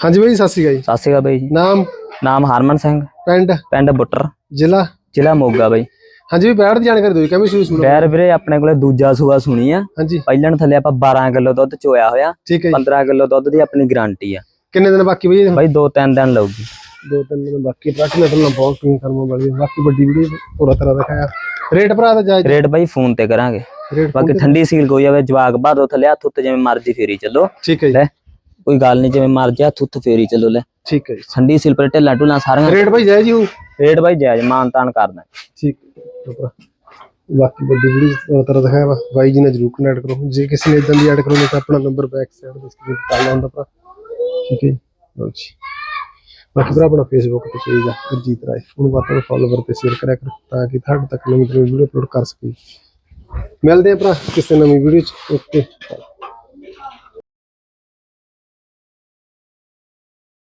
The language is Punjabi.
ਹਾਂਜੀ ਬਾਈ ਸਤਿ ਸ਼੍ਰੀ ਅਕਾਲ ਜੀ। ਸਤਿ ਸ਼੍ਰੀ ਅਕਾਲ ਬਾਈ ਜੀ। ਨਾਮ? ਨਾਮ ਹਰਮਨ ਸਿੰਘ। ਪਿੰਡ? ਪਿੰਡ ਬੁੱਟਰ। ਜ਼ਿਲ੍ਹਾ? ਜ਼ਿਲ੍ਹਾ ਮੋਗਾ ਬਾਈ। ਹਾਂਜੀ ਵੀ ਬੈਠ ਦੀ ਜਾਣਕਾਰੀ ਦਿਓ ਕਿਵੇਂ ਸੂਈ ਸੁਣੋ ਬੈਰ ਵੀਰੇ ਆਪਣੇ ਕੋਲੇ ਦੂਜਾ ਸੂਆ ਸੁਣੀ ਆ। ਹਾਂਜੀ। ਪਹਿਲਣ ਥੱਲੇ ਆਪਾਂ 12 ਕਿਲੋ ਦੁੱਧ ਚੋਇਆ ਹੋਇਆ। ਠੀਕ ਹੈ ਜੀ। 15 ਕਿਲੋ ਦੁੱਧ ਦੀ ਆਪਣੀ ਗਾਰੰਟੀ ਆ। ਕਿੰਨੇ ਦਿਨ ਬਾਕੀ ਬਈ? ਬਾਈ ਦੋ ਤਿੰਨ ਦਿਨ ਲਊਗੀ। ਦੋ ਤਿੰਨ ਦਿਨ ਬਾਕੀ ਟਰੱਕ ਨੇ ਤੁਹਾਨੂੰ ਬਹੁਤ ਕਲੀਨ ਕਰਮਾ ਹੈ। ਬਾਕੀ ਵੱਡੀ ਵੀਡੀਓ ਪੂਰਾ ਤਰ੍ਹਾਂ ਦਿਖਾਇਆ। ਰੇਟ ਭਰਾ ਦਾ ਜਾਇਜ਼? ਰੇਟ ਬਾਈ ਫੋਨ ਤੇ ਕਰਾਂਗੇ। ਬਾਕੀ ਠੰਡੀ ਸੀਲ ਕੋਈ ਆਵੇ ਜਵਾਕ ਬਾਦੋ ਥੱਲੇ ਹੱਥ ਉੱਤੇ ਜਿਵੇਂ ਮਰਜ਼ੀ ਫੇਰੀ ਚੱਲੋ। ਠੀਕ ਹੈ ਜੀ। ਕੋਈ ਗੱਲ ਨਹੀਂ ਜਿਵੇਂ ਮਰਜ਼ੀ ਹੱਥ ਉੱਤੇ ਫੇਰੀ ਚੱਲੋ ਲੈ। ਠੀਕ ਹੈ ਜੀ। ਠੰਡੀ ਸੀਲ ਪਰ ਢਿੱਲਾ ਢੁਲਾ ਸਾਰੀਆਂ ਰੇਟ ਭਾਈ ਜਾਇਜ਼ ਹੀ ਰੇਟ ਬਾਈ ਜਾਇਜ਼ ਮਾਨ ਤਾਨ ਕਰਦਾ ਠੀਕ ਹੈ। ਬਾਕੀ ਵੱਡੀ ਵੀਡੀਓ ਤਰ੍ਹਾਂ ਦਿਖਾਇਆ ਵਾ ਬਾਈ ਜੀ ਨਾਲ ਜਰੂਰ ਕਨੈਕਟ ਕਰੋ। ਜੇ ਕਿਸੇ ਨੇ ਇਦਾਂ ਦੀ ਐਡ ਕਰਨੀ ਤਾਂ ਆਪਣਾ ਨੰਬਰ ਬੈਕ ਸਾਈਡ ਤੇ ਸਕਰੀਨ ਤੇ ਚੱਲਦਾ ਹੁੰਦਾ ਭਰਾ। ਠੀਕ ਹੈ ਜੀ ਲਓ ਜੀ। ਬਾਕੀ ਭਰਾ ਆਪਣਾ ਫੇਸਬੁੱਕ ਤੇ ਪੇਜ ਆ ਗੁਰਜੀਤ ਰਾਏ। ਉਹਨੂੰ ਨੂੰ ਫੋਲੋਵਰ ਤੇ ਸ਼ੇਅਰ ਕਰਿਆ ਕਰੋ ਤਾਂ ਕਿ ਤੁਹਾਡੇ ਤੱਕ ਨਵੀਂ ਨਵੀਂ ਵੀਡੀਓ ਅਪਲੋਡ ਕਰ ਸਕੀਏ। ਮਿਲਦੇ ਆ ਭਰਾ ਕਿਸੇ ਨਵੀਂ ਵੀਡੀਓ ਚ। ਓਕੇ।